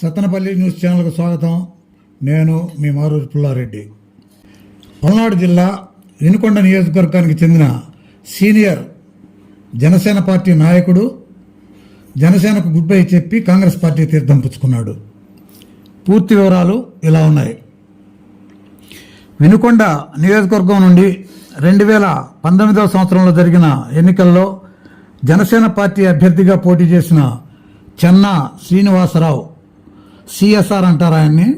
Sattenapalli news ఛానల్కు స్వాగతం. నేను మీ మారూరు పుల్లారెడ్డి. పల్నాడు జిల్లా వినుకొండ నియోజకవర్గానికి చెందిన సీనియర్ జనసేన పార్టీ నాయకుడు జనసేనకు గుడ్ బై చెప్పి కాంగ్రెస్ పార్టీ తీర్థం పుచ్చుకున్నాడు. పూర్తి వివరాలు ఇలా ఉన్నాయి. వినుకొండ నియోజకవర్గం నుండి రెండు వేల పంతొమ్మిదవ సంవత్సరంలో జరిగిన ఎన్నికల్లో జనసేన పార్టీ అభ్యర్థిగా పోటీ చేసిన చెన్నా శ్రీనివాసరావు సిఎస్ఆర్ అంటారు ఆయన్ని.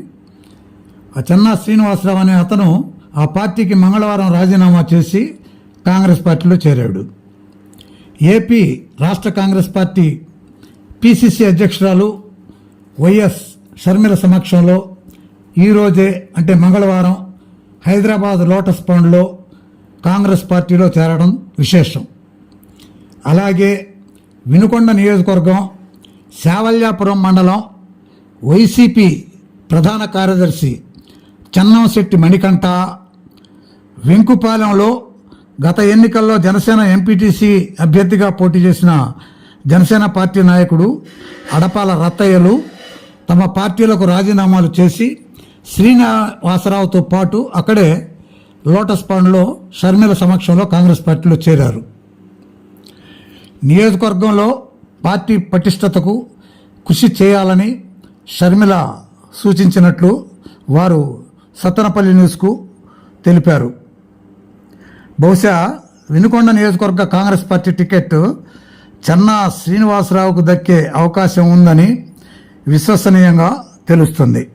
ఆ చెన్నా శ్రీనివాసరావు అనే అతను ఆ పార్టీకి మంగళవారం రాజీనామా చేసి కాంగ్రెస్ పార్టీలో చేరాడు. ఏపీ రాష్ట్ర కాంగ్రెస్ పార్టీ పిసిసి అధ్యక్షురాలు వైఎస్ షర్మిల సమక్షంలో ఈరోజే అంటే మంగళవారం హైదరాబాద్ లోటస్ పండ్లో కాంగ్రెస్ పార్టీలో చేరడం విశేషం. అలాగే వినుకొండ నియోజకవర్గం శావల్యాపురం మండలం వైసీపీ ప్రధాన కార్యదర్శి చెన్నంశెట్టి మణికంఠ వెంకుపాలెంలో గత ఎన్నికల్లో జనసేన ఎంపీటీసీ అభ్యర్థిగా పోటీ చేసిన జనసేన పార్టీ నాయకుడు అడపాల రత్తయ్యలు తమ పార్టీలకు రాజీనామాలు చేసి శ్రీనివాసరావుతో పాటు అక్కడే లోటస్ పాండ్లో షర్మిల సమక్షంలో కాంగ్రెస్ పార్టీలో చేరారు. నియోజకవర్గంలో పార్టీ పటిష్టతకు కృషి చేయాలని షర్మిల సూచించినట్లు వారు సత్తనపల్లి న్యూస్కు తెలిపారు. బహుశా వినుకొండ నియోజకవర్గ కాంగ్రెస్ పార్టీ టికెట్ చెన్నా శ్రీనివాసరావుకు దక్కే అవకాశం ఉందని విశ్వసనీయంగా తెలుస్తుంది.